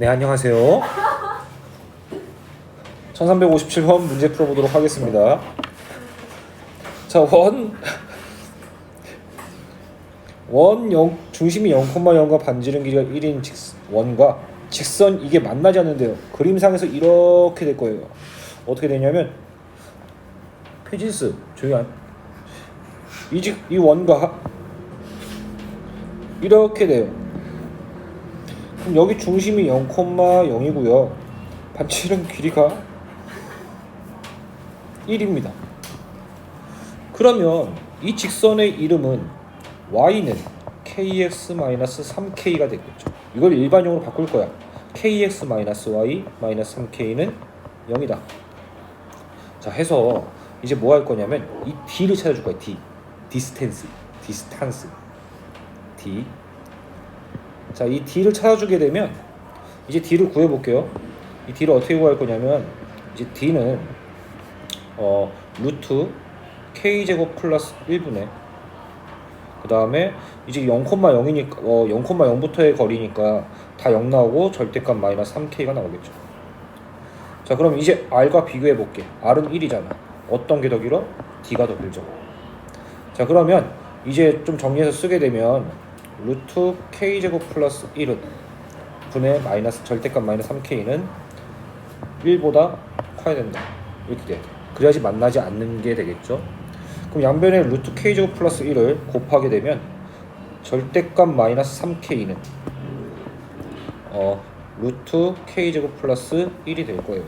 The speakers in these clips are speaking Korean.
네 안녕하세요. 1357번 문제 풀어보도록 하겠습니다. 자 원. 원 0, 중심이 0,0과 반지름 길이가 1인 직, 원과 직선 이게 만나지 않는데요. 그림상에서 이렇게 될 거예요. 어떻게 되냐면 페지스 조용히 안. 이직 이 원과 이렇게 돼요. 그럼 여기 중심이 0,0이고요. 반지름 길이가 1입니다. 그러면 이 직선의 이름은 y는 kx-3k가 되겠죠. 이걸 일반용으로 바꿀 거야. kx-y 3k는 0이다. 자, 해서 이제 뭐 할 거냐면 이 d를 찾아줄 거야. d. 디스텐스. 디스탄스. d. 자, 이 d를 찾아주게 되면 이제 d를 구해 볼게요. 이 d를 어떻게 구할 거냐면 이제 d는 어 루트 k 제곱 플러스 1분의 그 다음에 이제 0,0이니까 어 0,0부터의 거리니까 다 0 나오고 절대값 마이너스 3k가 나오겠죠. 자, 그럼 이제 r과 비교해 볼게. r은 1이잖아. 어떤 게 더 길어? d가 더 길죠. 자, 그러면 이제 좀 정리해서 쓰게 되면 루트 k 제곱 플러스 1은 분의 마이너스 절대값 마이너스 3k는 1보다 커야 된다. 이렇게 돼야 돼. 그래야지 만나지 않는 게 되겠죠. 그럼 양변에 루트 k 제곱 플러스 1을 곱하게 되면 절대값 마이너스 3k는 어 루트 k 제곱 플러스 1이 될 거예요.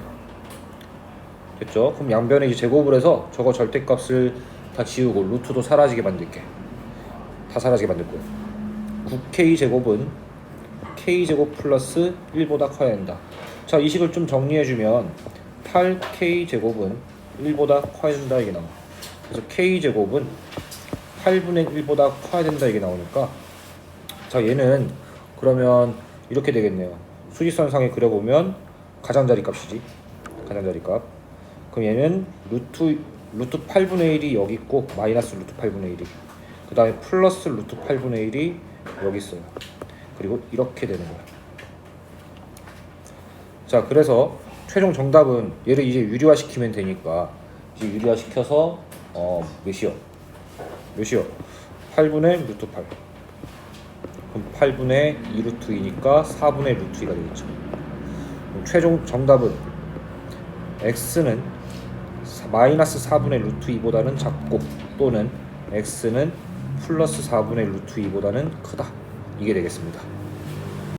됐죠? 그럼 양변에 이제 제곱을 해서 저거 절대값을 다 지우고 루트도 사라지게 만들게. 다 사라지게 만들 거예요. 9k 제곱은 k 제곱 플러스 1보다 커야 한다. 자, 이 식을 좀 정리해 주면 8k 제곱은 1보다 커야 된다 이게 나와. 그래서 k 제곱은 8분의 1보다 커야 된다 이게 나오니까 자, 얘는 그러면 이렇게 되겠네요. 수직선상에 그려보면 가장자리 값이지. 가장자리 값. 그럼 얘는 루트 루트 8분의 1이 여기 있고 마이너스 루트 8분의 1이 그 다음에 플러스 루트 8분의 1이 여기 있어요. 그리고 이렇게 되는 거야. 자, 그래서 최종 정답은 얘를 이제 유리화 시키면 되니까 이제 유리화 시켜서 어 몇이요? 몇이요? 8분의 루트 8. 그럼 8분의 2 루트 2니까 4분의 루트 2가 되겠죠. 그럼 최종 정답은 x는 마이너스 4분의 루트 2보다는 작고 또는 x는 플러스 4분의 루트 2보다는 크다. 이게 되겠습니다.